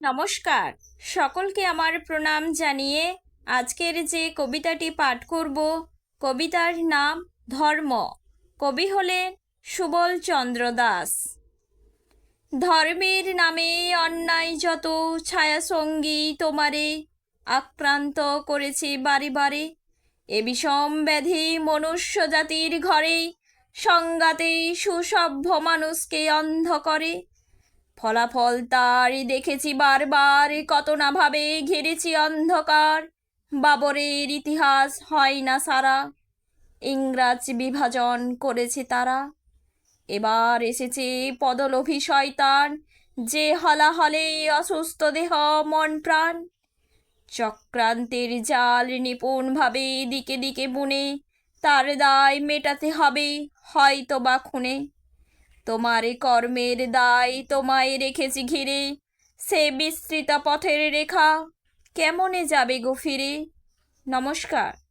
নমস্কার। সকলকে আমার প্রণাম জানিয়ে আজকের যে কবিতাটি পাঠ করব, কবিতার নাম ধর্ম। কবি হলেন সুবল চন্দ্র দাস। ধর্মের নামে অন্যায় যত ছায়াসঙ্গী তোমারে আক্রান্ত করেছে বারে বারে, এ বিষম ব্যাধি মনুষ্য জাতির ঘরে সংগাতে সুসভ্য মানুষকে অন্ধ করে ফলাফল তার দেখেছি বারবার, কত না ভাবে ঘিরেছি অন্ধকার। বাবরের ইতিহাস হয় না সারা, ইংরাজ বিভাজন করেছে তারা। এবার এসেছে পদলোভী শয়তান, যে হলাহলে অসুস্থ দেহ, মন প্রাণ। চক্রান্তের জাল নিপুণভাবে দিকে দিকে বুনে, তার দায় মেটাতে হবে হয়তো বা খুনে। তোমার কর্মের দায় তোমায় রেখেছি ঘিরে, সে বিস্তৃত পথের রেখা কেমনে যাবে গো ফিরে? নমস্কার।